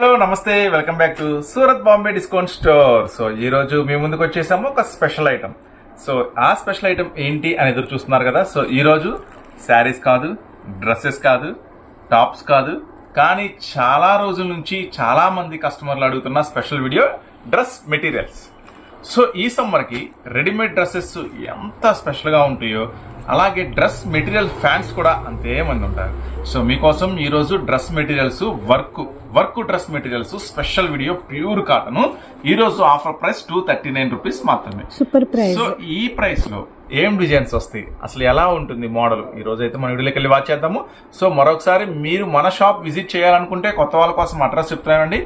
Hello నమస్తే welcome back to Surat Bombay discount store. So ఈ రోజు మీ ముందుకు వచ్చేసాము ఒక స్పెషల్ ఐటమ్. సో ఆ స్పెషల్ ఐటమ్ ఏంటి అని ఎదురు చూస్తున్నారు కదా? సో ఈ రోజు శారీస్ కాదు డ్రెస్సెస్ కాదు టాప్స్ కాదు కానీ చాలా రోజుల నుంచి చాలా మంది కస్టమర్లు అడుగుతున్న special video dress materials. So ఈ సమ్మర్కి రెడీమేడ్ డ్రెస్సెస్ ఎంత స్పెషల్గా ఉంటాయో అలాగే డ్రెస్ మెటీరియల్ ఫ్యాన్స్ కూడా అంతే మంది ఉంటారు. సో మీకోసం ఈరోజు dress materials work work dress materials special video pure cotton. ఈరోజు offer price two thirty nine rupees మాత్రమే. సూపర్ ప్రైస్ సో ఈ ప్రైస్లో ఏం డిజైన్స్ వస్తాయి? అసలు ఎలా ఉంటుంది మోడల్? ఈ రోజు అయితే మన వీడియోకి వెళ్ళి వాచ్ చేద్దాము. సో మరొకసారి మీరు మన షాప్ విజిట్ చేయాలనుకుంటే కొత్త వాళ్ళ కోసం అడ్రస్ చెప్తున్నానండి.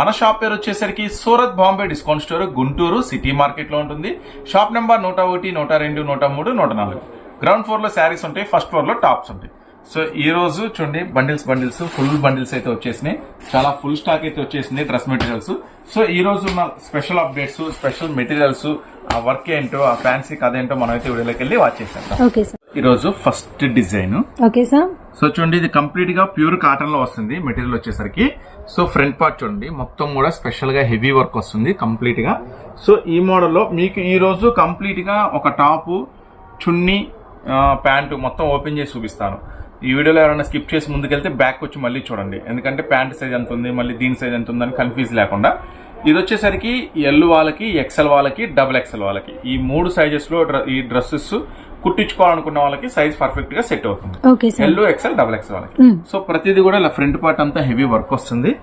మన షాప్ పేరు వచ్చేసరికి Surat Bombay discount store Guntur city మార్కెట్లో ఉంటుంది. షాప్ నెంబర్ నూట ఒకటి నూట రెండు నూట మూడు నూట నాలుగు. గ్రౌండ్ ఫ్లోర్లో శారీస్ ఉంటాయి ఫస్ట్ ఫ్లోర్లో టాప్స్ ఉంటాయి. సో ఈ రోజు చూడండి బండిల్స్ బండిల్స్ ఫుల్ బండిల్స్ అయితే వచ్చేసినాయి. చాలా ఫుల్ స్టాక్ అయితే వచ్చేసింది డ్రెస్ మెటీరియల్స్ సో ఈ రోజు ఉన్న స్పెషల్ అప్డేట్స్ స్పెషల్ మెటీరియల్స్ ఆ వర్క్ ఏంటో ఆ ఫ్యాన్సీ కథ ఏంటో మనం అయితే వీడియోలోకి వెళ్ళి వాచ్ చేసేద్దాం. సార్ ఈ రోజు first design okay sir so చూడండి ఇది కంప్లీట్గా ప్యూర్ కాటన్లో వస్తుంది మెటీరియల్ వచ్చేసరికి. సో ఫ్రంట్ పార్ట్ చూడండి మొత్తం కూడా స్పెషల్గా హెవీ వర్క్ వస్తుంది కంప్లీట్గా. సో ఈ మోడల్లో మీకు ఈ రోజు కంప్లీట్గా ఒక టాప్ చున్నీ ప్యాంటు మొత్తం ఓపెన్ చేసి చూపిస్తాను. ఈ వీడియోలో ఎవరైనా స్కిప్ చేసి ముందుకెళ్తే బ్యాక్ వచ్చి మళ్ళీ చూడండి. ఎందుకంటే ప్యాంట్ సైజ్ ఎంత ఉంది మళ్ళీ దీని సైజ్ ఎంత ఉందని కన్ఫ్యూజ్ లేకుండా. ఇది వచ్చేసరికి ఎల్ వాళ్ళకి ఎక్సెల్ వాళ్ళకి డబుల్ ఎక్సెల్ వాళ్ళకి. ఈ మూడు సైజెస్లో డ్ర- ఈ డ్రెస్సెస్ కుట్టించుకోవాలనుకున్న వాళ్ళకి సైజ్ పర్ఫెక్ట్గా సెట్ అవుతుంది. ఎల్ ఎక్సెల్ డబుల్ ఎక్సెల్ వాళ్ళకి. సో ప్రతిదీ కూడా ఇలా ఫ్రంట్ పార్ట్ అంతా హెవీ వర్క్ వస్తుంది.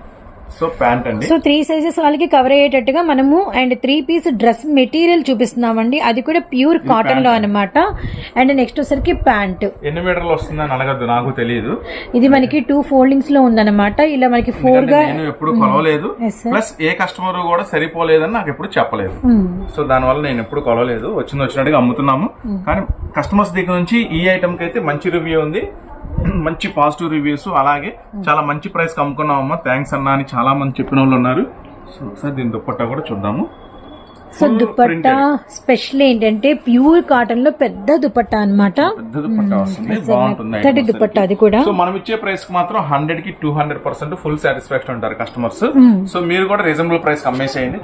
సో ప్యాంట్ అండి. సో త్రీ సైజెస్ వాళ్ళకి కవర్ అయ్యేటట్టుగా మనము and three piece dress material చూపిస్తున్నామండి. అది కూడా ప్యూర్ కాటన్లో అన్నమాట. అండ్ నెక్స్ట్ వచ్చరికి ప్యాంట్. ఎన్ని మీటర్లు వస్తుందని అడగద్దు నాకు తెలియదు ఇది మనకి టూ ఫోల్డింగ్స్లో ఉందన్నమాట. ఇలా మనకి ఫోర్గా నేను ఎప్పుడు కొలవలేదు. ప్లస్ ఏ కస్టమర్ కూడా సరిపోలేదని నాకు ఎప్పుడు చెప్పలేదు. సో దానివల్ల నేను ఎప్పుడు కొలవలేదు. వచ్చింది వచ్చినట్టుగా అమ్ముతున్నాము. కానీ కస్టమర్స్ దగ్గర నుంచి ఈ ఐటమ్కి అయితే మంచి రివ్యూ ఉంది. మంచి పాజిటివ్ రివ్యూస్ అలాగే చాలా మంచి ప్రైస్కి అమ్ముకున్నామమ్మా థ్యాంక్స్ అన్నా అని చాలా మంది చెప్పిన వాళ్ళు ఉన్నారు. సో ఒకసారి దీని దుప్పట్టా కూడా చూద్దాము. సో దుపట్టా. స్పెషల్ ఏంటంటే ప్యూర్ కాటన్లో పెద్ద దుపట్టా అన్నమాట. పెద్ద దుపట్టా వచ్చేసరికి. అది కూడా. సో మనం ఇచ్చే ప్రైస్కి మాత్రం హండ్రెడ్కి two hundred percent full satisfaction ఉంటారు కస్టమర్స్ సో మీరు కూడా రీజనబుల్ ప్రైస్ అమ్మేసేయండి.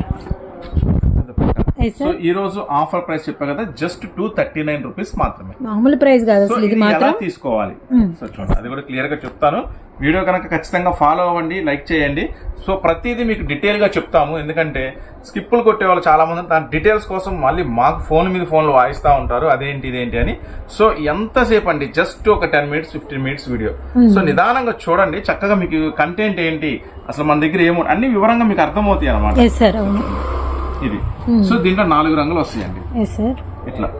సో. ఈ రోజు ఆఫర్ ప్రైస్ చెప్పా కదా just two thirty nine rupees మాత్రమే. మామూలు ప్రైస్ కాదు అసలు ఇది ఎలా తీసుకోవాలి? సో చూడండి అది కూడా క్లియర్గా చెప్తాను. వీడియో కనుక ఖచ్చితంగా ఫాలో అవ్వండి లైక్ చేయండి. సో ప్రతిదీ మీకు డీటెయిల్గా చెప్తాము. ఎందుకంటే స్కిప్పులు కొట్టే వాళ్ళు చాలా మంది దాని డీటెయిల్స్ కోసం మళ్ళీ మాకు ఫోన్ మీద ఫోన్లు వాయిస్తా ఉంటారు. అదేంటి ఇదేంటి అని. సో ఎంతసేపు అండి? జస్ట్ ఒక ten minutes fifteen minutes video so నిదానంగా చూడండి. చక్కగా మీకు కంటెంట్ ఏంటి? అసలు మన దగ్గర ఏమో అన్ని వివరంగా మీకు అర్థమవుతాయి అనమాట ఇది. సో దీంట్లో నాలుగు రంగులు వస్తాయండి. ఇట్లా.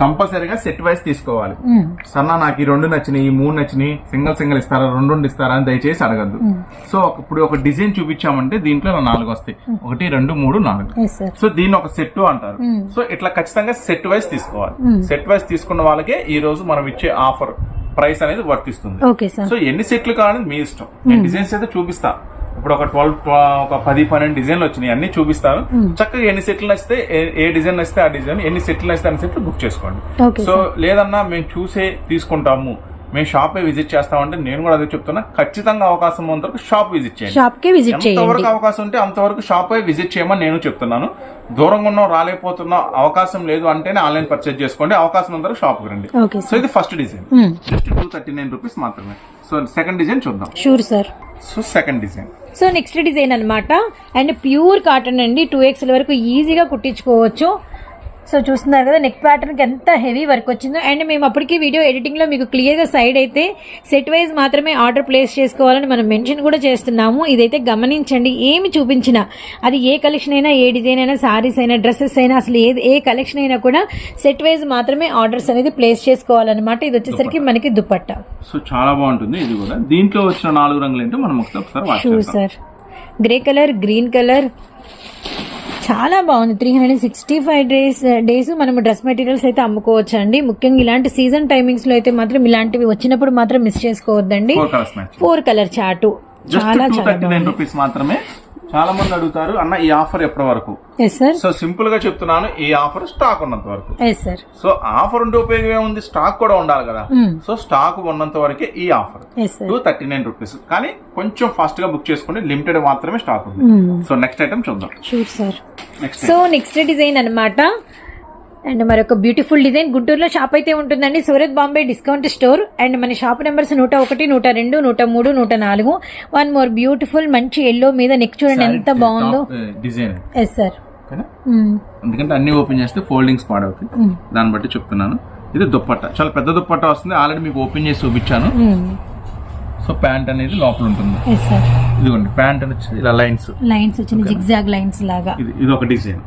కంపల్సరీగా సెట్ వైస్ తీసుకోవాలి. సన్నా నాకు ఈ రెండు నచ్చినాయి ఈ మూడు నచ్చినాయి సింగిల్ సింగిల్ ఇస్తారా రెండు రెండు ఇస్తారా అని దయచేసి అడగద్దు. సో ఒక- ఇప్పుడు ఒక డిజైన్ చూపించామంటే దీంట్లో నాలుగు వస్తాయి. ఒకటి రెండు మూడు నాలుగు. సో దీన్ని ఒక సెట్ అంటారు. సో ఇట్లా ఖచ్చితంగా సెట్ వైస్ తీసుకోవాలి. సెట్ వైస్ తీసుకున్న వాళ్ళకే ఈ రోజు మనం ఇచ్చే ఆఫర్ ప్రైస్ అనేది వర్తిస్తుంది. సో ఎన్ని సెట్లు కావాలని మీ ఇష్టం. నేను డిజైన్స్ అయితే చూపిస్తా. ఇప్పుడు ఒక ట్వెల్వ్ ఒక పది పన్నెండు డిజైన్లు వచ్చినాయి. అన్ని చూపిస్తాను చక్కగా ఎన్ని సెట్లు నచ్చితే ఏ- డిజైన్ నచ్చితే ఆ డిజైన్ ఎన్ని సెట్లు నచ్చితే అన్ని సెట్లు బుక్ చేసుకోండి. సో లేదన్నా మేము చూసే తీసుకుంటాము. మేము షాపే విజిట్ చేస్తామంటే నేను కూడా అదే చెప్తున్నా. ఖచ్చితంగా అవకాశం ఉన్నంత వరకు షాప్ విజిట్ చేయండి. విజిట్ ఎంతవరకు అవకాశం ఉంటే అంతవరకు షాప్ విజిట్ చేయమని నేను చెప్తున్నాను. దూరంగా ఉన్నాం రాలేకపోతున్నాం అవకాశం లేదు అంటేనే ఆన్లైన్ పర్చేజ్ చేసుకోండి. అవకాశం అందరూ షాప్ రండి. సో ఇది first design just two thirty nine rupees మాత్రమే. సో సెకండ్ డిజైన్ చూద్దాం. Sure sir so second design so next design అన్నమాట. అండ్ ప్యూర్ కాటన్ అండి. టూ ఎక్స్ఎల్ వరకు ఈజీగా కుట్టించుకోవచ్చు. సో చూస్తున్నారు కదా నెక్ ప్యాటర్న్కి ఎంత హెవీ వర్క్ వచ్చిందో. అండ్ మేము అప్పటికి వీడియో ఎడిటింగ్లో మీకు క్లియర్గా సైడ్ అయితే సెట్ వైజ్ మాత్రమే ఆర్డర్ ప్లేస్ చేసుకోవాలని మనం మెన్షన్ కూడా చేస్తున్నాము. ఇదైతే గమనించండి ఏమి చూపించినా. అది ఏ కలెక్షన్ అయినా ఏ డిజైన్ అయినా సారీస్ అయినా డ్రెస్సెస్ అయినా అసలు ఏది ఏ కలెక్షన్ అయినా కూడా సెట్ వైజ్ మాత్రమే ఆర్డర్స్ అనేది ప్లేస్ చేసుకోవాలన్నమాట. ఇది వచ్చేసరికి మనకి దుపట్టా సో చాలా బాగుంటుంది ఇది కూడా. దీంట్లో వచ్చిన నాలుగు రంగులు ఏంటో మనం ఒకసారి గ్రే కలర్ గ్రీన్ కలర్ చాలా బాగుంది. Three hundred sixty five days days మనం డ్రెస్ మెటీరియల్స్ అయితే అమ్ముకోవచ్చు అండి ముఖ్యంగా ఇలాంటి సీజన్ టైమింగ్స్లో అయితే మాత్రం ఇలాంటివి వచ్చినప్పుడు మాత్రం మిస్ చేసుకోవద్దండి. ఫోర్ కలర్ చాటు చాలా చాలా మాత్రమే చాలా మంది అడుగుతారు అన్న ఈ ఆఫర్ ఎప్పటి వరకు? సో సింపుల్గా చెప్తున్నాను ఈ ఆఫర్ స్టాక్ ఉన్నంత వరకు. సో ఆఫర్ ఉంటే ఉపయోగం ఏముంది? స్టాక్ కూడా ఉండాలి కదా. Hmm. సో స్టాక్ ఉన్నంత వరకే ఈ offer. Two thirty nine rupees కానీ కొంచెం ఫాస్ట్గా బుక్ చేసుకోండి లిమిటెడ్ మాత్రమే స్టాక్ ఉంది. సో నెక్స్ట్ ఐటమ్ చూద్దాం. సో నెక్స్ట్ డిజైన్ అన్నమాట. అండ్ మరొక బ్యూటిఫుల్ డిజైన్ గుంటూరులో షాప్ అయితే ఉంటుందండి. Surat Bombay discount store. And మన షాప్ నెంబర్స్ నూట ఒకటి నూట రెండు నూట మూడు నూట నాలుగు. వన్ మోర్ బ్యూటిఫుల్ మంచి ఎల్లో మీద నెక్ చూడండి ఎంత బాగుందో. డిజైన్. ఎస్ సార్ ఓకేనా? ఎందుకంటే అన్ని ఓపెన్ చేస్తే ఫోల్డింగ్స్ పాడవుతాయి. దాన్ని బట్టి చెప్తున్నాను. ఇది దుప్పట్ట. చాలా పెద్ద దుప్పట్ట వస్తుంది. ఆల్రెడీ మీకు ఓపెన్ చేసి చూపించాను. సో ప్యాంట్ అనేది లోపల ఉంటుంది. ఇదిగోండి ప్యాంట్ అని వచ్చి ఇలా లైన్స్. లైన్స్ వచ్చిన జిగ్జాగ్ లైన్స్ లాగా. ఇది ఇది ఒక డిజైన్.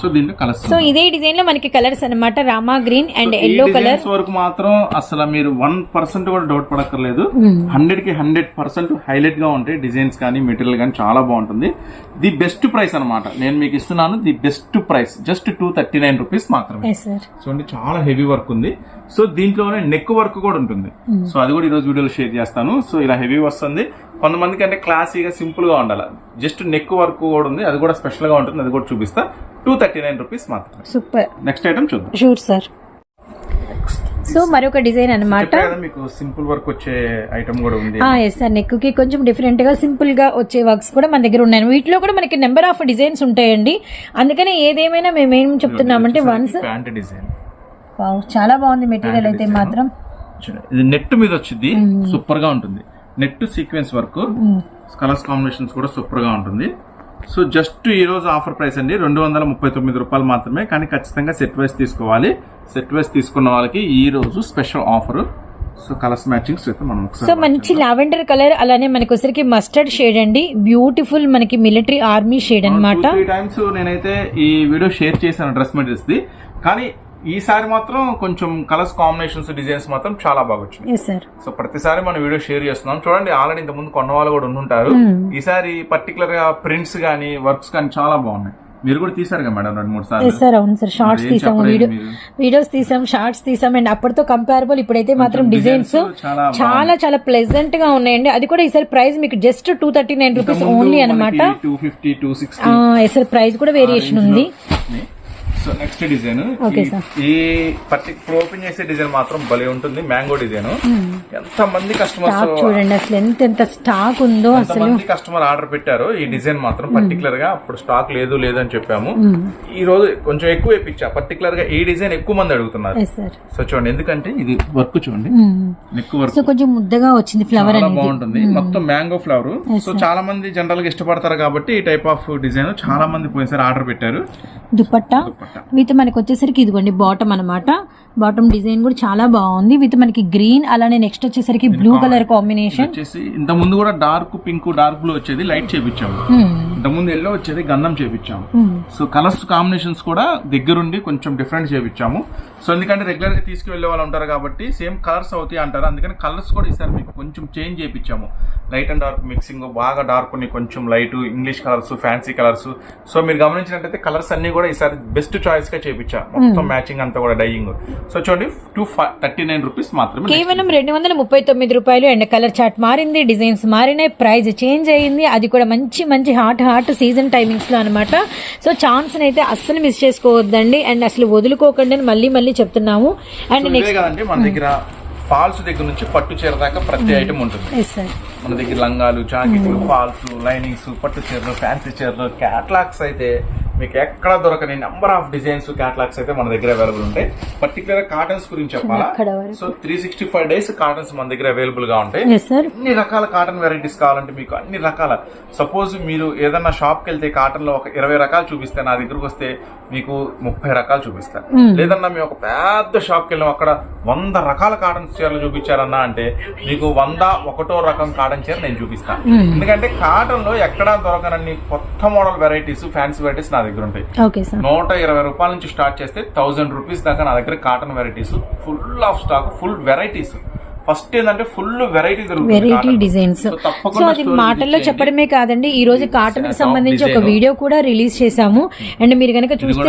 సో దీంట్లో కలర్స్ సో ఇదే డిజైన్లో మనకి కలర్స్ అన్నమాట రామా గ్రీన్ అండ్ ఎల్లో కలర్ వరకు మాత్రం అసలు మీరు వన్ పర్సెంట్ కూడా డౌట్ పడక్కర్లేదు. హండ్రెడ్కి హండ్రెడ్ పర్సెంట్ హైలైట్గా ఉంటాయి డిజైన్స్ కానీ మెటీరియల్ కానీ చాలా బాగుంటుంది. ది బెస్ట్ ప్రైస్ అన్నమాట. నేను మీకు ఇస్తున్నాను the best price just two thirty nine rupees మాత్రమే చూడండి చాలా హెవీ వర్క్ ఉంది. సో దీంట్లోనే నెక్ వర్క్ కూడా ఉంటుంది. సో అది కూడా ఈ రోజు వీడియోలో షేర్ చేస్తాను. సో ఇలా హెవీ వస్తుంది. కొంతమందికి అంటే క్లాసీగా సింపుల్గా ఉండాలి. జస్ట్ నెక్ వర్క్ కూడా ఉంది. అది కూడా స్పెషల్గా ఉంటుంది. అది కూడా చూపిస్తా. టూ థర్టీ నైన్ రూపీస్ మాత్రమే. సూపర్. నెక్స్ట్ ఐటమ్ చూద్దాం. Sure sir. సో మరొక డిజైన్ కదా మీకు సింపుల్ వర్క్ వచ్చే ఐటమ్ కూడా ఉంది. ఎస్ సార్ నెక్కి కొంచెం డిఫరెంట్గా సింపుల్గా వచ్చే వర్క్స్ కూడా మన దగ్గర ఉన్నాయి. వీటిలో కూడా మనకి నెంబర్ ఆఫ్ డిజైన్స్ ఉంటాయండి. అందుకని ఏదేమైనా మేము ఏం చెప్తున్నామంటే వన్స్ ప్యాంట్ డిజైన్ వావ్ చాలా బాగుంది మెటీరియల్ అయితే మాత్రం. ఇది నెట్ మీద వచ్చింది. సూపర్గా ఉంటుంది. Net sequence work colours combinations కూడా సూపర్గా ఉంటుంది. సో జస్ట్ ఈ రోజు ఆఫర్ ప్రైస్ అండి. రెండు వందల ముప్పై తొమ్మిది రూపాయలు మాత్రమే కానీ ఖచ్చితంగా సెట్ వైస్ తీసుకోవాలి. సెట్ వైస్ తీసుకున్న వాళ్ళకి ఈ రోజు స్పెషల్ ఆఫర్. సో కలర్స్ మనం సో మంచి లావెండర్ కలర్ అలానే మనకి వచ్చరికి మస్టర్డ్ షేడ్ అండి. బ్యూటిఫుల్ మనకి మిలిటరీ ఆర్మీ షేడ్ అన్నమాట. త్రీ టైమ్స్ నేనైతే ఈ వీడియో షేర్ చేశాను డ్రెస్ మెటీరియల్స్ ది కానీ ఈసారి మాత్రం కొంచెం కలర్స్ కాంబినేషన్స్ డిజైన్స్ మాత్రం చాలా బాగా వచ్చినాయి. సార్ సో ప్రతిసారి మనం వీడియో షేర్ చేస్తున్నాం. చూడండి ఆల్రెడీ ఇంత ముందు కొన్న వాళ్ళు కూడా ఉండుంటారు. ఈసారి పర్టికులర్గా ప్రింట్స్ గానీ వర్క్స్ కానీ చాలా బాగున్నాయి. మీరు కూడా తీసారు కదా మేడం రెండు మూడు సార్లు? సార్ అవును సార్ షార్ట్స్ తీసాము? వీడియోస్ తీసాం షార్ట్స్ తీసాం అండ్ అప్పటితో కంపారబుల్ ఇప్పుడైతే మాత్రం డిజైన్స్ చాలా చాలా ప్లెజెంట్గా ఉన్నాయండి. అది కూడా ఈసారి ప్రైస్ మీకు just two thirty nine rupees only అనమాట ఎస్ ప్రైస్ కూడా వేరియేషన్ ఉంది. So next design. ఈ పర్టికులర్ ఓపెన్ చేసే డిజైన్ మాత్రం భలే ఉంటుంది. మ్యాంగో డిజైన్ ఎంత మంది కస్టమర్స్ చూడండి అసలు ఎంత ఎంత స్టాక్ ఉందో అసలు. కస్టమర్ ఆర్డర్ పెట్టారు ఈ డిజైన్ మాత్రం పర్టికులర్గా అప్పుడు స్టాక్ లేదు లేదు అని చెప్పాము ఈ రోజు కొంచెం ఎక్కువ వేయించా పర్టికులర్గా ఈ డిజైన్ ఎక్కువ మంది అడుగుతున్నారు. సో చూడండి ఎందుకంటే ఇది వర్క్ చూడండి. నెక్ వర్క్ సో కొంచెం ముద్దగా వచ్చింది ఫ్లవర్ బాగుంటుంది. మొత్తం మ్యాంగో ఫ్లవర్ సో చాలా మంది జనరల్గా ఇష్టపడతారు కాబట్టి ఈ టైప్ ఆఫ్ డిజైన్ చాలా మంది పోయినసారి ఆర్డర్ పెట్టారు. దుపట్టా. విత్ మనకి వచ్చేసరికి ఇదిగోండి బాటమ్ అన్నమాట. బాటమ్ డిజైన్ కూడా చాలా బాగుంది. విత్ మనకి గ్రీన్ అలానే నెక్స్ట్ వచ్చేసరికి బ్లూ కలర్ కాంబినేషన్ వచ్చేసి ఇంత ముందు కూడా డార్క్ పింక్ డార్క్ బ్లూ వచ్చేది లైట్ చేపించాము. ఇంత ముందు ఎల్లో వచ్చేది గంధం చేపించాము. సో కలర్స్ కాంబినేషన్స్ కూడా దగ్గరుండి కొంచెం డిఫరెంట్ చేపించాము. సో ఎందుకంటే రెగ్యులర్గా తీసుకువెళ్ళే వాళ్ళు ఉంటారు కాబట్టి సేమ్ కలర్స్ అవుతాయి అంటారు. అందుకని కలర్స్ కూడా ఈసారి మీకు కొంచెం చేంజ్ చేపించాము లైట్ అండ్ డార్క్ మిక్సింగ్ బాగా డార్క్ కొన్ని కొంచెం light English colours fancy colours so మీరు గమనించినట్టయితే కలర్స్ అన్ని కూడా ఈసారి బెస్ట్ చాయిస్గా చేపించా మొత్తం మ్యాచింగ్ అంతా కూడా డైయింగ్ సో చూడండి టూ థర్టీ నైన్ రూపీస్ మాత్రమే కేవలం రెండు వందల ముప్పై తొమ్మిది రూపాయలు అండ్ కలర్ చార్ట్ మారింది డిజైన్స్ మారినాయి ప్రైస్ చేంజ్ అయ్యింది అది కూడా మంచి మంచి హాట్ హాట్ సీజన్ టైమింగ్స్లో అనమాట సో ఛాన్స్ అయితే అస్సలు మిస్ చేసుకోవద్దండి. అండ్ అసలు వదులుకోకండి మళ్ళీ మళ్ళీ చెప్తున్నాము. అండ్ కదండి మన దగ్గర ఫాల్స్ దగ్గర నుంచి పట్టు చీర దాకా ప్రతి ఐటమ్ ఉంటుంది. ఎస్ సార్ మన దగ్గర లంగాలు జాకెట్లు ఫాల్స్ లైనింగ్స్ పట్టు చీరలు ఫ్యాన్సీ చీరలు క్యాట్లాగ్స్ అయితే మీకు ఎక్కడ దొరకని నెంబర్ ఆఫ్ డిజైన్స్ క్యాట్లాగ్స్ అయితే మన దగ్గర అవైలబుల్ ఉంటాయి. పర్టికులర్ కాటన్స్ గురించి చెప్పాలా. So three sixty five days cottons మన దగ్గర అవైలబుల్గా ఉంటాయి. అన్ని రకాల కాటన్ వెరైటీస్ కావాలంటే మీకు అన్ని రకాల. సపోజ్ మీరు ఏదన్నా షాప్కి వెళ్తే కాటన్లో ఒక ఇరవై రకాలు చూపిస్తే నా దగ్గరకు వస్తే మీకు ముప్పై రకాలు చూపిస్తాను లేదన్నా మేము ఒక పెద్ద షాప్కి వెళ్ళాం అక్కడ వంద రకాల కాటన్ చీరలు చూపించారన్నా అంటే మీకు వంద ఒకటో రకం కాటన్ చీర నేను చూపిస్తాను ఎందుకంటే కాటన్లో ఎక్కడా దొరకనన్ని కొత్త మోడల్ వెరైటీస్ ఫ్యాన్సీ వెరైటీస్ నా దగ్గర ఉంటాయి నూట ఇరవై రూపాయల నుంచి స్టార్ట్ చేస్తే థౌసండ్ రూపీస్ దాకా నా దగ్గర cotton varieties full of stock full varieties first ఏంటంటే full variety variety designs so అది మాటల్లో చెప్పడమే కాదండి. ఈ రోజు కాటన్కి సంబంధించి ఒక వీడియో కూడా రిలీజ్ చేశాము. అండ్ మీరు కనుక చూస్తే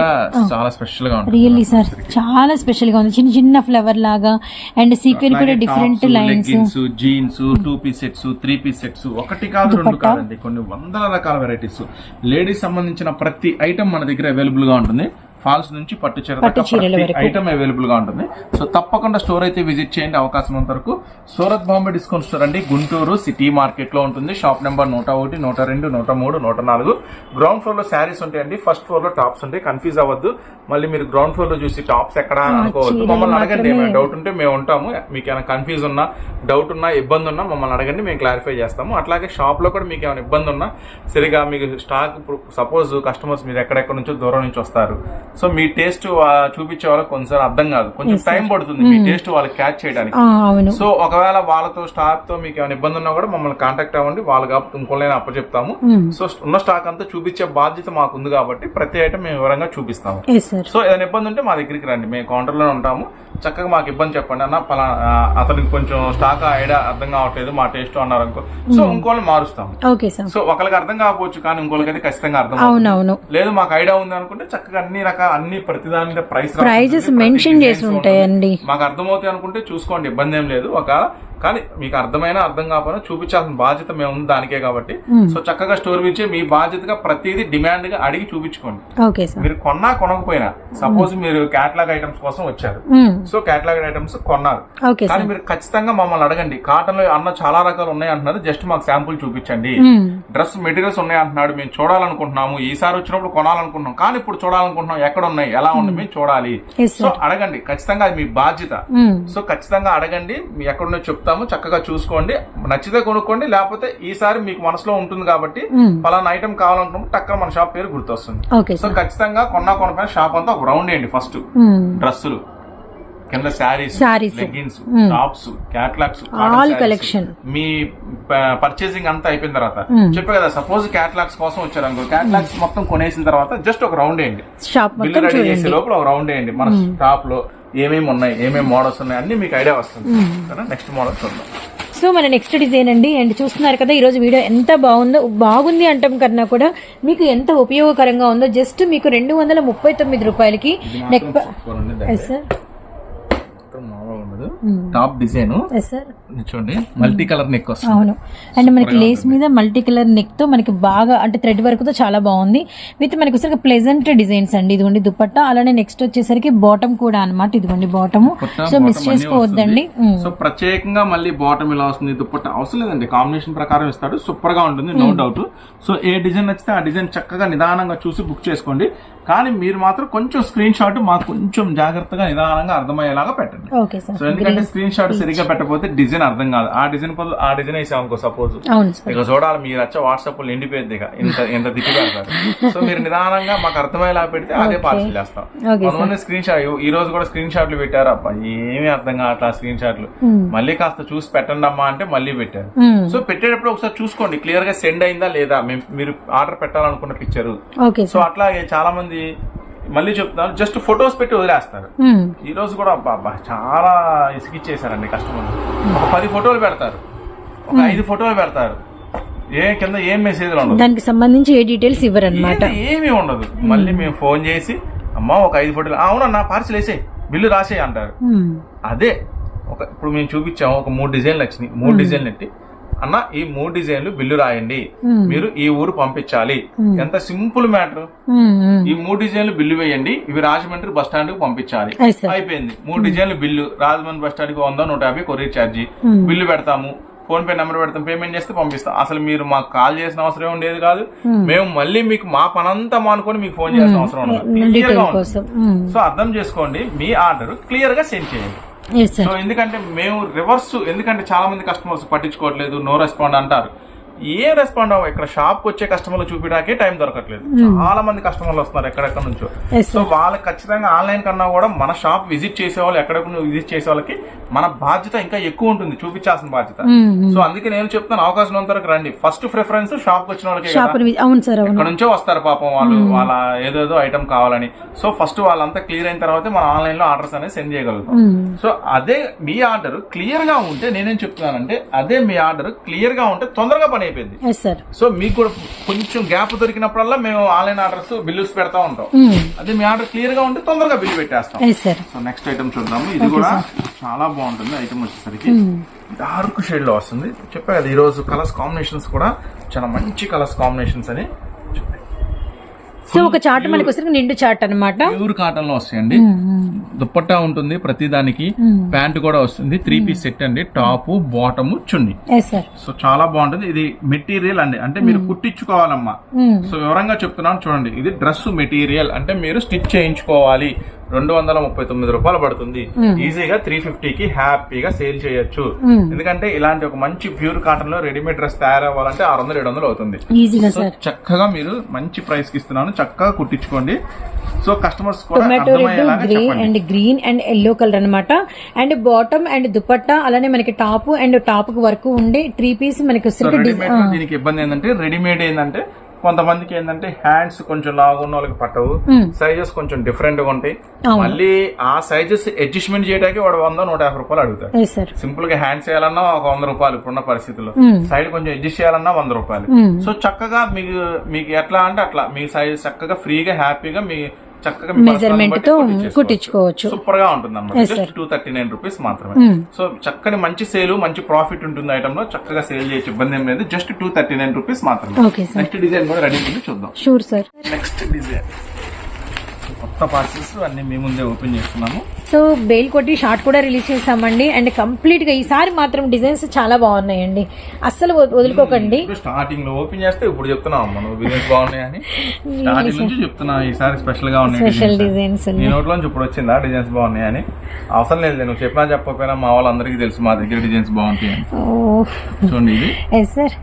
చాలా స్పెషల్గా రియల్లీ సార్ చాలా స్పెషల్గా ఉంది. చిన్న చిన్న ఫ్లవర్ లాగా. అండ్ సీక్వెన్ కూడా different lines jeans two piece sets three piece sets ఒకటి కాదు రెండు కాదండి. కొన్ని వందల రకాల వెరైటీస్ లేడీస్ సంబంధించిన ప్రతి ఐటమ్ మన దగ్గర అవైలబుల్గా ఉంటుంది. ఫాల్స్ నుంచి పట్టు చీర. ఐటమ్ అవైలబుల్గా ఉంటుంది. సో తప్పకుండా స్టోర్ అయితే విజిట్ చేయండి అవకాశం ఉన్నంత వరకు సూరత్ బాంబే డిస్కౌంట్ స్టోర్ అండి. గుంటూరు సిటీ మార్కెట్లో ఉంటుంది. షాప్ నెంబర్ నూట ఒకటి నూట రెండు నూట మూడు నూట నాలుగు. గ్రౌండ్ ఫ్లోర్లో శారీస్ ఉంటాయండి ఫస్ట్ ఫ్లోర్లో టాప్స్ ఉంటాయి. కన్ఫ్యూజ్ అవ్వద్దు. మళ్ళీ మీరు గ్రౌండ్ ఫ్లోర్లో చూసి టాప్స్ ఎక్కడ అని అనుకోవద్దు. మమ్మల్ని అడగండి. ఏమైనా డౌట్ ఉంటే మేము ఉంటాము. మీకు ఏమైనా కన్ఫ్యూజ్ ఉన్నా డౌట్ ఉన్నా ఇబ్బంది ఉన్నా మమ్మల్ని అడగండి. మేము క్లారిఫై చేస్తాము. అట్లాగే షాప్లో కూడా మీకు ఏమైనా ఇబ్బంది ఉన్నా సరిగా మీకు స్టాక్ సపోజ్ కస్టమర్స్ మీరు ఎక్కడెక్కడ నుంచో దూరం నుంచి వస్తారు. సో మీ టేస్ట్ చూపించే వాళ్ళకి కొంచెం అర్థం కాదు. కొంచెం టైం పడుతుంది మీ టేస్ట్ వాళ్ళకి క్యాచ్ చేయడానికి. సో ఒకవేళ వాళ్ళతో స్టాక్తో మీకు ఏమైనా ఇబ్బంది ఉన్నా కూడా మమ్మల్ని కాంటాక్ట్ అవ్వండి. వాళ్ళు ఇంకోళ్ళైనా అప్పచెప్తాము. సో ఉన్న స్టాక్ అంతా చూపించే బాధ్యత మాకు ఉంది కాబట్టి ప్రతి ఐటమ్ మేము వివరంగా చూపిస్తాము. సో ఏదైనా ఇబ్బంది ఉంటే మా దగ్గరికి రండి. మేము కౌంటర్లో ఉంటాము. చక్కగా మాకు ఇబ్బంది చెప్పండి అన్న. పలా అతనికి కొంచెం స్టాక్ ఐడియా అర్థం కావట్లేదు మా టేస్ట్ అన్నారు అనుకో. సో ఇంకోళ్ళు మారుస్తాము. ఓకే సార్ సో ఒకరికి అర్థం కాకపోవచ్చు కానీ ఇంకోళ్ళకి అయితే ఖచ్చితంగా అర్థం. అవునవును. లేదు మాకు ఐడియా ఉంది అనుకుంటే చక్కగా అన్ని రకాల అన్ని ప్రతిదాని ప్రైస్ Prices mention చేసి ఉంటాయండి. మాకు అర్థమవుతాయి అనుకుంటే చూసుకోండి ఇబ్బంది ఏం లేదు. ఒక కానీ మీకు అర్థమైనా అర్థం కాకపోయినా చూపించాల్సిన బాధ్యత మేము ఉంది దానికే కాబట్టి. సో చక్కగా స్టోర్ ఇచ్చే మీ బాధ్యతగా ప్రతిదీ డిమాండ్గా అడిగి చూపించుకోండి. మీరు కొన్నా కొనకపోయినా సపోజ్ మీరు క్యాటలాగ్ ఐటమ్స్ కోసం వచ్చారు. సో క్యాటలాగ్ ఐటమ్స్ కొన్నారు. కానీ మీరు ఖచ్చితంగా మమ్మల్ని అడగండి. కాటన్లో అన్న చాలా రకాలు ఉన్నాయి అంటున్నారు. జస్ట్ మాకు శాంపుల్ చూపించండి. డ్రెస్ మెటీరియల్స్ ఉన్నాయి అంటున్నాడు. మేము చూడాలనుకుంటున్నాము. ఈసారి వచ్చినప్పుడు కొనాలనుకుంటున్నాం. కానీ ఇప్పుడు చూడాలనుకుంటున్నాం. ఎక్కడ ఉన్నాయి ఎలా ఉన్నాయి మేము చూడాలి. సో అడగండి. ఖచ్చితంగా అది మీ బాధ్యత. సో ఖచ్చితంగా అడగండి. మీ ఎక్కడున్నో చెప్తాము చక్కగా చూసుకోండి. నచ్చితే కొనుక్కోండి లేకపోతే ఈసారి మీకు మనసులో ఉంటుంది కాబట్టి పలానా ఐటమ్ కావాలనుకున్నప్పుడు టక్కన మన షాప్ పేరు గుర్తొస్తుంది. సో ఖచ్చితంగా కొన్నా కొనపైన షాప్ అంతా ఒక రౌండ్ వేయండి ఫస్ట్ డ్రెస్సులు. కింద sarees. Leggings tops catalogues collection. మీ పర్చేసింగ్ అంతా అయిపోయిన తర్వాత చెప్పే కదా సపోజ్ క్యాట్లాగ్స్ కోసం వచ్చారు అనుకో క్యాట్లాగ్స్ మొత్తం కొనేసిన తర్వాత జస్ట్ ఒక రౌండ్ వేయండి. షాప్ బిల్లు రెడీ చేసే లోపల ఒక రౌండ్ వేయండి. మన షాప్లో ఏమేమి ఉన్నాయి ఏమేమి మోడల్స్ ఉన్నాయి అన్ని మీకు ఐడియా వస్తుంది. నెక్స్ట్ మోడల్ చూద్దాం. సో మన నెక్స్ట్ డిజైన్ అండి అండ్ చూస్తున్నారు కదా ఈరోజు వీడియో ఎంత బాగుందో బాగుంది అంటాం కన్నా కూడా మీకు ఎంత ఉపయోగకరంగా ఉందో జస్ట్ మీకు రెండు వందల ముప్పై తొమ్మిది రూపాయలకి నెక్ సూపర్ ఉంది yes sir top design yes sir చూడండి మల్టీ కలర్ నెక్ వస్తుంది. అవును. అండ్ మనకి లేస్ మీద మల్టీ కలర్ నెక్తో మనకి బాగా అంటే థ్రెడ్ వర్క్తో చాలా బాగుంది. విత్ మనకి వచ్చరికి ప్లెజెంట్ డిజైన్స్ అండి. ఇదిగోండి దుపట్టా. అలానే నెక్స్ట్ వచ్చేసరికి బాటమ్ కూడా అన్నమాట. ఇదిగోండి బాటమ్ సో మిస్ చేసుకోవద్దండి. సో ప్రత్యేకంగా మళ్ళీ బాటమ్ ఇలా వస్తుంది. దుప్పట్ట అవసరం లేదండి. కాంబినేషన్ ప్రకారం ఇస్తాడు. సూపర్గా ఉంటుంది నో డౌట్ సో ఏ డిజైన్ నచ్చితే ఆ డిజైన్ చక్కగా నిదానంగా చూసి బుక్ చేసుకోండి. కానీ మీరు మాత్రం కొంచెం స్క్రీన్ షాట్ మాకు కొంచెం జాగ్రత్తగా నిదానంగా అర్థమయ్యేలాగా పెట్టండి. ఓకే సార్ సో ఎందుకంటే స్క్రీన్ షాట్ సరిగ్గా పెట్టకపోతే డిజైన్ అర్థం కాదు. ఆ డిజైన్ ఆ డిజైన్ వేసాం అనుకో సపోజ్ ఇక చూడాలి మీరు వచ్చే వాట్సాప్లో నిండిపోయింది ఇక. ఇంత ఇంత తిప్పి పెడతారు. సో మీరు నిదానంగా మాకు అర్థమయ్యేలా పెడితే అదే పార్సల్ చేస్తాం. కొంతమంది స్క్రీన్ షాట్ ఈ రోజు కూడా స్క్రీన్ షాట్లు పెట్టారు. అబ్బా ఏమీ అర్థం కావట్లా స్క్రీన్ షాట్లు మళ్ళీ కాస్త చూసి పెట్టండి అమ్మా అంటే మళ్ళీ పెట్టారు. సో పెట్టేటప్పుడు ఒకసారి చూసుకోండి. క్లియర్గా సెండ్ అయిందా లేదా? మీరు ఆర్డర్ పెట్టాలనుకున్న పిక్చర్ సో అట్లాగే చాలా మంది మళ్ళీ చెప్తున్నారు జస్ట్ ఫొటోస్ పెట్టి వదిలేస్తారు. ఈ రోజు కూడా అబ్బా చాలా ఇసుకిచ్చేసారండి కస్టమర్ ఒక పది ఫోటోలు పెడతారు. ఒక ఐదు ఫోటోలు పెడతారు. ఏ కింద ఏం మెసేజ్లు ఉండదు దానికి సంబంధించి ఏ డీటెయిల్స్ ఇవ్వరు అనమాట ఏంది ఏమీ ఉండదు. మళ్ళీ మేము ఫోన్ చేసి అమ్మా ఒక ఐదు ఫోటోలు "ఆ, అవునన్నా పార్సల్ వేసే బిల్లు రాసే అంటారు. అదే ఒక ఇప్పుడు మేము చూపించాము ఒక మూడు డిజైన్లు వచ్చినాయి. మూడు డిజైన్లు ఎట్టి అన్న ఈ మూడు డిజైన్లు బిల్లు రాయండి. మీరు ఈ ఊరు పంపించాలి. ఎంత సింపుల్ మ్యాటర్. ఈ మూడు డిజైన్లు బిల్లు వేయండి. ఇవి రాజమండ్రి బస్ స్టాండ్కు పంపించాలి అయిపోయింది. మూడు డిజైన్లు బిల్లు. రాజమండ్రి బస్ స్టాండ్కి వంద నూట యాభై కొరియర్ ఛార్జీ. బిల్లు పెడతాము. ఫోన్ పే నెంబర్ పెడతాం. పేమెంట్ చేస్తే పంపిస్తాం. అసలు మీరు మాకు కాల్ చేసిన అవసరం ఉండేది కాదు. మేము. మళ్ళీ మీకు మా పనంతా మానుకొని మీకు ఫోన్ చేసిన అవసరం ఉండదు. క్లియర్గా ఉంటుంది. సో అర్థం చేసుకోండి. మీ ఆర్డర్ క్లియర్గా సెండ్ చేయండి. సో ఎందుకంటే మేము రివర్స్ ఎందుకంటే చాలా మంది కస్టమర్స్ పట్టించుకోవట్లేదు నో రెస్పాండ్ అంటారు. ఏ రెస్పాండ్ అవ్వ ఇక్కడ షాప్ వచ్చే కస్టమర్లు చూపించడానికే టైం దొరకట్లేదు. చాలా మంది కస్టమర్లు వస్తున్నారు ఎక్కడెక్కడ నుంచో. సో వాళ్ళకి ఖచ్చితంగా ఆన్లైన్ కన్నా కూడా మన షాప్ విజిట్ చేసే వాళ్ళు ఎక్కడెక్కడ విజిట్ చేసే వాళ్ళకి మన బాధ్యత ఇంకా ఎక్కువ ఉంటుంది చూపించాల్సిన బాధ్యత. సో అందుకే నేను చెప్తాను అవకాశం వరకు రండి. ఫస్ట్ ప్రిఫరెన్స్ షాప్ వచ్చిన వాళ్ళకి ఇక్కడ నుంచో వస్తారు పాపం వాళ్ళు వాళ్ళ ఏదేదో ఐటమ్ కావాలని. సో ఫస్ట్ వాళ్ళంతా క్లియర్ అయిన తర్వాత మనం ఆన్లైన్లో ఆర్డర్స్ అనేది సెండ్ చేయగలుగుతాం. సో అదే మీ ఆర్డర్ క్లియర్గా ఉంటే నేనేం చెప్తున్నానంటే అదే మీ ఆర్డర్ క్లియర్గా ఉంటే తొందరగా పని అయిపోయింది. సో మీకు కూడా కొంచెం గ్యాప్ దొరికినప్పుడల్లా మేము ఆన్లైన్ ఆర్డర్స్ బిల్లుస్ పెడతా ఉంటాం. అదే మీ ఆర్డర్ క్లియర్గా ఉంటే తొందరగా బిల్లు పెట్టేస్తాం. సో నెక్స్ట్ ఐటమ్ చూద్దాము. ఇది కూడా చాలా బాగుంటుంది ఐటమ్ వచ్చేసరికి. డార్క్ షేడ్లో వస్తుంది. చెప్పా కదా ఈ రోజు కలర్స్ కాంబినేషన్స్ కూడా చాలా మంచి కలర్స్ కాంబినేషన్స్ అని సో ఒక చాట్ మనకి వచ్చరికి నిండు చాట్ అన్నమాట. ప్యూర్ కాటన్లో వస్తాయండి దుప్పట్టా ఉంటుంది ప్రతి దానికి. ప్యాంట్ కూడా వస్తుంది. త్రీ పీస్ సెట్ అండి. టాప్ బాటమ్ చున్ని. సో చాలా బాగుంటుంది. ఇది మెటీరియల్ అండి. అంటే మీరు కుట్టించుకోవాలమ్మా. సో వివరంగా చెప్తున్నాను చూడండి. ఇది డ్రెస్ మెటీరియల్ అంటే మీరు స్టిచ్ చేయించుకోవాలి. రెండు వందల ముప్పై తొమ్మిది రూపాయలు పడుతుంది. ఈజీగా త్రీ కి హ్యాపీగా సేల్ చేయొచ్చు. ఎందుకంటే ఇలాంటి ఒక మంచి ప్యూర్ కాటన్లో రెడీమేడ్ డ్రెస్ తయారవ్వాలంటే ఆరు వందలు ఏడు వందలు అవుతుంది. చక్కగా మీరు మంచి ప్రైస్కి ఇస్తున్నాను. చక్కగా కుట్టించుకోండి. సో కస్టమర్స్ కూడా టొమాటో రెడ్ అర్థమయ్యేలాగా గ్రే చెప్పండి. And green and yellow colour అన్నమాట. అండ్ బాటమ్ అండ్ దుపట్టా అలానే మనకి టాప్ అండ్ టాప్కు వర్క్ ఉండే త్రీ పీస్ మనకి దీనికి ఇబ్బంది ఏంటంటే రెడీమేడ్ ఏంటంటే కొంతమందికి ఏంటంటే హ్యాండ్స్ కొంచెం లావు ఉన్న వాళ్ళకి పట్టవు. సైజెస్ కొంచెం డిఫరెంట్గా ఉంటాయి. మళ్ళీ ఆ సైజెస్ అడ్జస్ట్మెంట్ చేయడానికి వాడు వంద నూట యాభై రూపాయలు అడుగుతారు సింపుల్గా హ్యాండ్స్ చేయాలన్నా ఒక వంద రూపాయలు ఇప్పుడున్న పరిస్థితుల్లో. సైడ్ కొంచెం అడ్జస్ట్ చేయాలన్నా వంద రూపాయలు. సో చక్కగా మీకు మీకు ఎట్లా అంటే అట్లా. మీ సైజ్ చక్కగా ఫ్రీగా హ్యాపీగా మీ చక్కగా మెజర్మెంట్తో. కుట్టించుకోవచ్చు. సూపర్గా ఉంటుంది అనమాట just two thirty nine rupees మాత్రమే సో చక్కని మంచి సేల్ మంచి ప్రాఫిట్ ఉంటుంది ఐటమ్లో. చక్కగా సేల్ చేయొచ్చు ఇబ్బంది ఏం లేదు. Just two thirty nine rupees మాత్రమే నెక్స్ట్ డిజైన్ కూడా రెడీ చూద్దాం. షూర్ సార్ నెక్స్ట్ డిజైన్ కొత్త పార్సల్స్ అన్ని మీ ముందే ఓపెన్ చేస్తున్నాము. సో బెయిల్ కొట్టి షార్ట్ కూడా రిలీజ్ చేసామండి. అండ్ కంప్లీట్గా ఈసారి మాత్రం డిజైన్స్ చాలా బాగున్నాయండి. అస్సలు వదులుకోకండి. స్టార్టింగ్లో ఓపెన్ చేస్తే ఇప్పుడు చెప్తున్నాం బిజినెస్ బాగున్నాయని. స్టార్టింగ్ నుంచి చెప్తున్నా ఈసారి స్పెషల్గా ఉన్నాయి స్పెషల్. డిజైన్స్. నీ నోట్లోంచి ఇప్పుడు వచ్చిందా డిజైన్స్ బాగున్నాయని? అవసరం లేదు నువ్వు చెప్పినా చెప్పకపోయినా మా వాళ్ళందరికీ తెలుసు మా దగ్గర డిజైన్స్ బాగుంటాయి చూడండి ఇది. Yes sir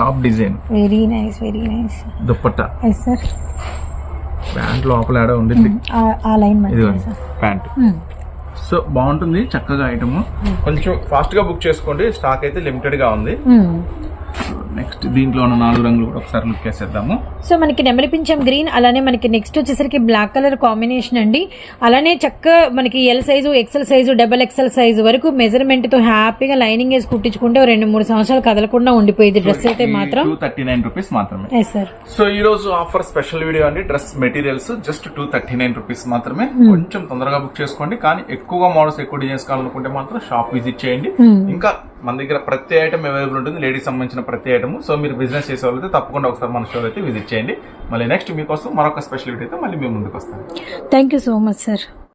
top design very nice very nice dupatta. Yes sir pant లోపల ఆడ ఉండింది ఆ లైన్ ప్యాంట్. సో బాగుంటుంది చక్కగా ఐటమ్. కొంచెం ఫాస్ట్గా బుక్ చేసుకోండి స్టాక్ అయితే లిమిటెడ్గా ఉంది నెక్స్ట్ దీంట్లో ఉన్న నాలుగు రంగులు కూడా ఒకసారి లుక్ వేసేద్దాము సో మనకి నెమలి పింఛం గ్రీన్ అలానే మనకి నెక్స్ట్ వచ్చేసరికి బ్లాక్ కలర్ కాంబినేషన్ అండి. అలానే చక్క మనకి L size XL size double XL size వరకు మెజర్మెంట్తో హ్యాపీగా లైనింగ్ వేసి కుట్టించుకుంటే రెండు మూడు సంవత్సరాలు కదలకుండా ఉండిపోయింది డ్రెస్ అయితే మాత్రం. థర్టీ నైన్ రూపీస్ మాత్రమే. సార్ సో ఈ రోజు ఆఫర్ స్పెషల్ వీడియో అండి. Dress materials just two thirty nine rupees మాత్రమే కొంచెం తొందరగా బుక్ చేసుకోండి. కానీ ఎక్కువగా మోడల్స్ ఎక్కువ డిజైన్స్ కావాలనుకుంటే మాత్రం షాప్ విజిట్ చేయండి. ఇంకా మన దగ్గర ప్రతి ఐటమ్ అవైలబుల్ ఉంటుంది. లేడీస్ సంబంధించిన ప్రతి ఐటమ్ సో మీరు బిజినెస్ చేసే వాళ్ళైతే తప్పకుండా ఒకసారి మన స్టోర్ అయితే విజిట్ చేయండి. మళ్ళీ నెక్స్ట్ మీకోసం మరొక స్పెషాలిటీ అయితే మళ్ళీ మేము ముందుకు వస్తాం. Thank you so much sir